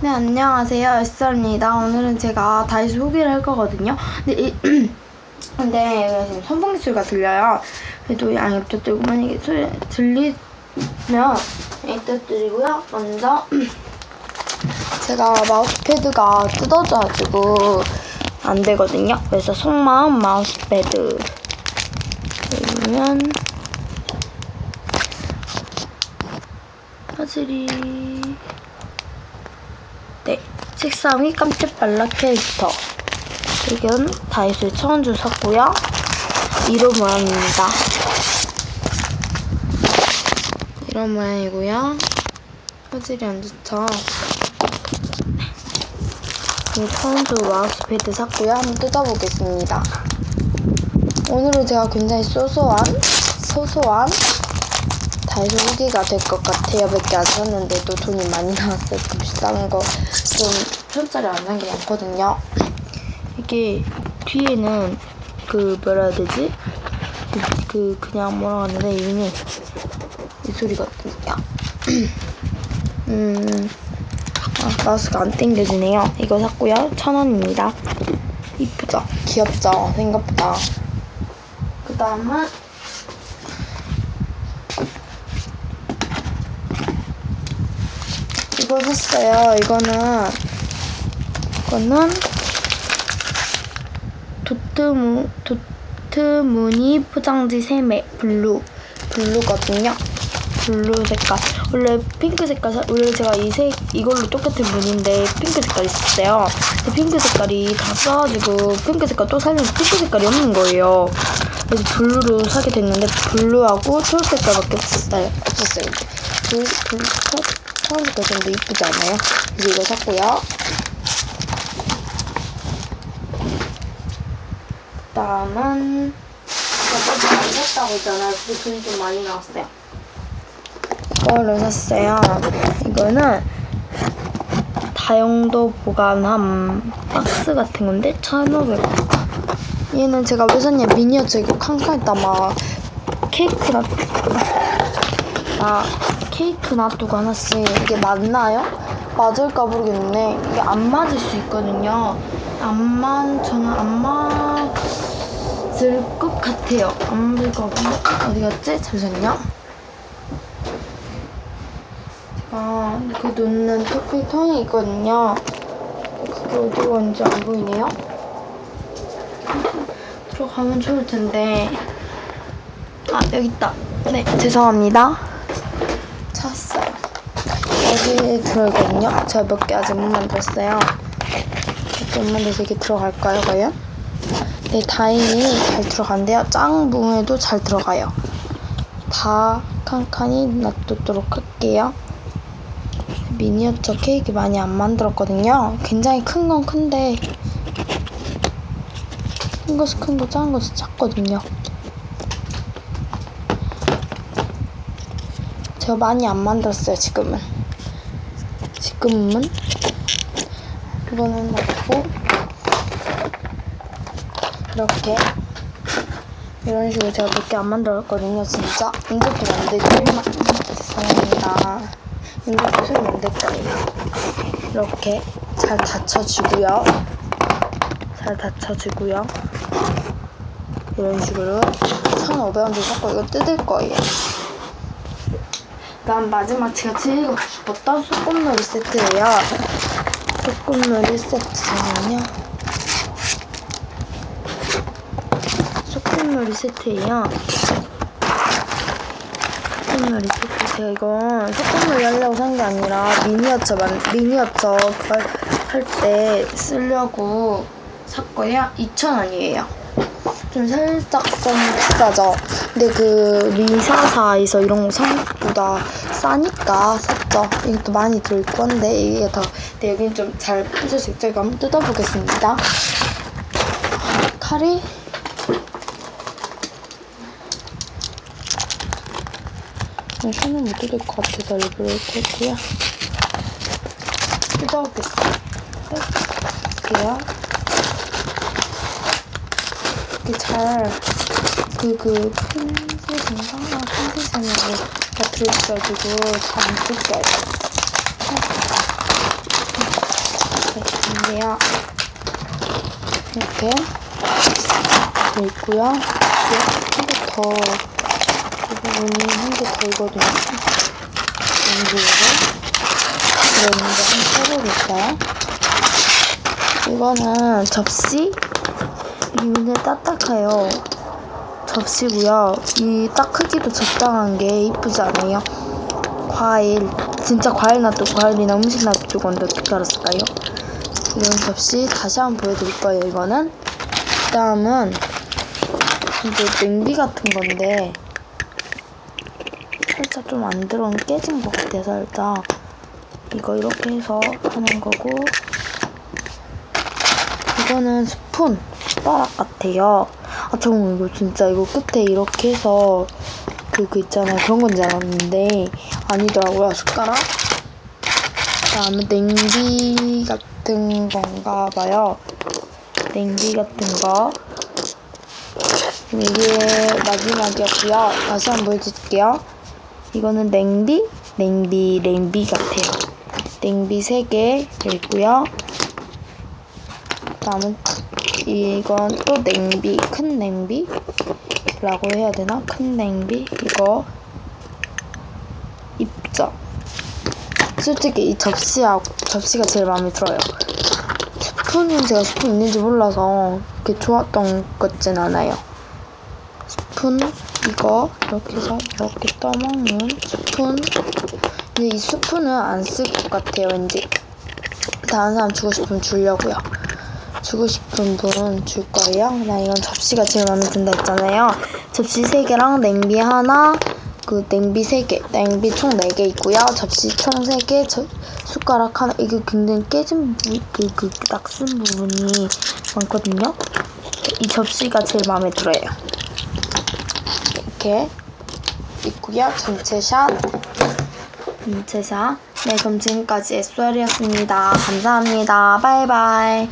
네, 안녕하세요. 에스입니다 오늘은 제가 다이소 소개를 할 거거든요. 근데, 이, 근데 지금 선풍기 소리가 들려요. 그래도 양해 부탁드리고, 만약에 소리 들리면 부탁드리고요. 먼저, 제가 마우스패드가 뜯어져가지고 안 되거든요. 그래서 속마음 마우스패드. 그러면, 화질이. 네, 색상 위 깜짝 발락 캐릭터. 이건 다이소에 천원 주 샀고요. 이런 모양입니다. 이런 모양이고요. 화질이 안 좋죠. 이 천원 주 마우스패드 샀고요. 한번 뜯어보겠습니다. 오늘은 제가 굉장히 소소한, 소소한 후기가 될 것 같아요. 몇 개 안 샀는데도 돈이 많이 나왔어요. 좀 비싼 거. 좀 천짜리 안 산 게 많거든요. 이게 뒤에는 그 뭐라 해야 되지? 그, 그 그냥 뭐라 하는데 이미 이 소리거든요. 음 아, 마우스가 안 당겨지네요. 이거 샀고요. 천 원입니다. 이쁘죠? 귀엽죠? 생각보다. 그 다음은 이거 샀어요. 이거는 이거는 도트무 도트무늬 포장지 세매 블루 블루거든요. 블루 색깔 원래 핑크 색깔 사- 원래 제가 이 색 이걸로 똑같은 무늬인데 핑크 색깔 있었어요. 근데 핑크 색깔이 다 써가지고 핑크 색깔 또 살면 핑크 색깔이 없는 거예요. 그래서 블루로 사게 됐는데 블루하고 초록 색깔밖에 없었어요. 없었어요. 블, 블, 초, 초록 색깔 좀더 이쁘지 않아요? 그래서 이거 샀고요. 다음은 제가 많이 샀다고 했잖아요. 근데 돈이 좀 많이 나왔어요. 이거를 샀어요. 이거는 다용도 보관함 박스 같은 건데 1,500원. 얘는 제가 왜 샀냐 미니어처 이거 칸칸에다 막 케이크 놔 아, 케이크 놔두고 하나씩 이게 맞나요? 맞을까 모르겠는데 이게 안 맞을 수 있거든요. 안 맞, 저는 안 맞을 것 같아요. 안 맞을 것 같은데 어디 갔지? 잠시만요. 아, 그 놓는 토핑 통이 있거든요. 그게 어디로 갔는지 안 보이네요. 들어가면 좋을 텐데. 아, 여기 있다. 네, 죄송합니다. 여기 들어있거든요. 제가 몇 개 아직 못 만들었어요. 몇개 못 만들어서 이게 들어갈까요, 과연? 네, 다행히 잘 들어간대요. 짱 부분에도 잘 들어가요. 다 칸칸이 놔두도록 할게요. 미니어처 케이크 많이 안 만들었거든요. 굉장히 큰 건 큰데 큰 것이 큰 거, 작은 것이 작거든요. 제가 많이 안 만들었어요, 지금은. 지금은 이거는 넣고 이렇게 이런 식으로 제가 몇 개 안 만들었거든요, 진짜. 인제도 만들고 죄송합니다. 인제도 손 만들 거예요. 이렇게 잘 받쳐주고요. 잘 받쳐주고요. 이런 식으로 1,500원 주고 이거 뜯을 거예요. 그다음 마지막 제가 제일 갖고 싶었던 소꿉놀이 세트예요. 소꿉놀이 세트 잠깐만요. 소꿉놀이 세트예요. 소꿉놀이 세트 제가 이건 소꿉놀이 하려고 산 게 아니라 미니어처 만 미니어처 할 때 쓰려고 샀고요. 2,000원이에요. 좀 살짝 좀 비싸죠. 근데 그 미사사에서 이런 거 생각보다 싸니까 샀죠. 이것도 많이 들고 한데 이게 더 근데 여기는 좀잘 펴질 수 있죠. 이거 한번 뜯어보겠습니다. 칼이 손은 못 뜯을 것 같아서 일부러 이렇게 했고요. 뜯어보겠습니다. 뜯을게요. 이게 잘, 그, 그, 핀셋 인가? 아, 핀셋으로 다 들어있어가지고 잘안 뜯겨요. 있는데요. 이렇게 돼 있고요. 한개 더 이 부분이 한 개 더 있거든요. 연구를 들어있는데 한번 펴보겠어요. 이거는 접시 이 굉장히 딱딱해요. 접시고요. 이 딱 크기도 적당한 게 이쁘지 않아요? 과일 진짜 과일 놔두 과일이나 음식 놔두고 건데 어떻게 알았을까요? 이런 접시 다시 한번 보여드릴 거예요. 이거는 그 다음은 이제 냄비 같은 건데 살짝 좀 안 들어온 깨진 것 같아서 살짝 이거 이렇게 해서 하는 거고 이거는 스푼 숟가락 같아요. 아 잠깐 이거 진짜 이거 끝에 이렇게 해서 그, 그 있잖아요. 그런 건 줄 알았는데 아니더라고요. 숟가락. 그다음에 냉비 같은 건가 봐요. 냉비 같은 거. 이게 마지막이었고요. 다시 한번 보여줄게요. 이거는 냉비, 냉비, 냉비 같아요. 냉비 3개 있고요. 다음은 이건 또 냄비, 큰 냄비라고 해야 되나? 큰 냄비 이거 입죠. 솔직히 이 접시하고 접시가 제일 마음에 들어요. 스푼은 제가 스푼 있는지 몰라서 그렇게 좋았던 것 같진 않아요. 스푼 이거 이렇게 해서 이렇게 떠먹는 스푼. 근데 이 스푼은 안 쓸 것 같아요, 왠지. 다른 사람 주고 싶으면 주려고요. 주고 싶은 분 줄 거예요. 나 이건 접시가 제일 마음에 든다 했잖아요. 접시 3개랑 냄비 하나, 그 냄비 3개, 냄비 총 4개 있고요. 접시 총 3개, 저, 숟가락 하나. 이게 굉장히 깨진 부, 그, 그, 낙쓴 부분이 많거든요. 이 접시가 제일 마음에 들어요. 이렇게 있고요. 전체 샷. 전체 샷. 네, 그럼 지금까지 SR이었습니다. 감사합니다. 바이바이.